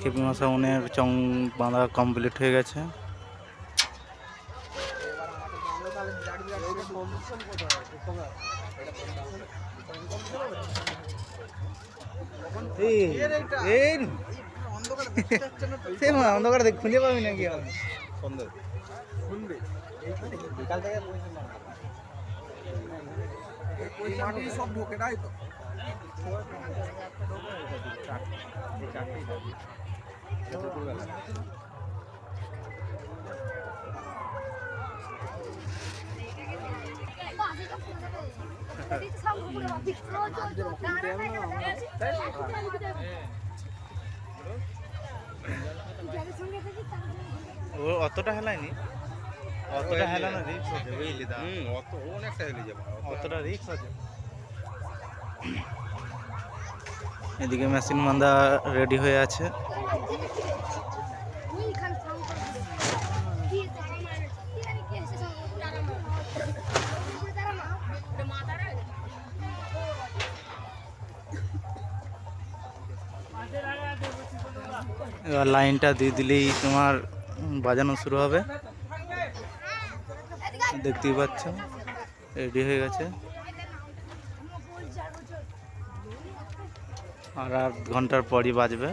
খেপি মশা অনেক চং বাঁধা কমপ্লিট হয়ে গেছে। এই এই সে মা অন্ধকারে দেখ খুঁজে পাবি নাকি আমি বিকাল থেকে সব ঢোকে তাই তো? অতটা হেলায়নি? অতটা হেলানো রিক্স আছে। বুঝলি দা হুম অত অনেকটা হেলে যাবে অতটা রিক্স আছে। এদিকে মেশিন মান্দা রেডি হয়ে আছে। এবার লাইনটা দিয়ে দিলেই তোমার বাজানো শুরু হবে। দেখতেই পাচ্ছ রেডি হয়ে গেছে। আর আধ ঘণ্টার পরই বাজবে।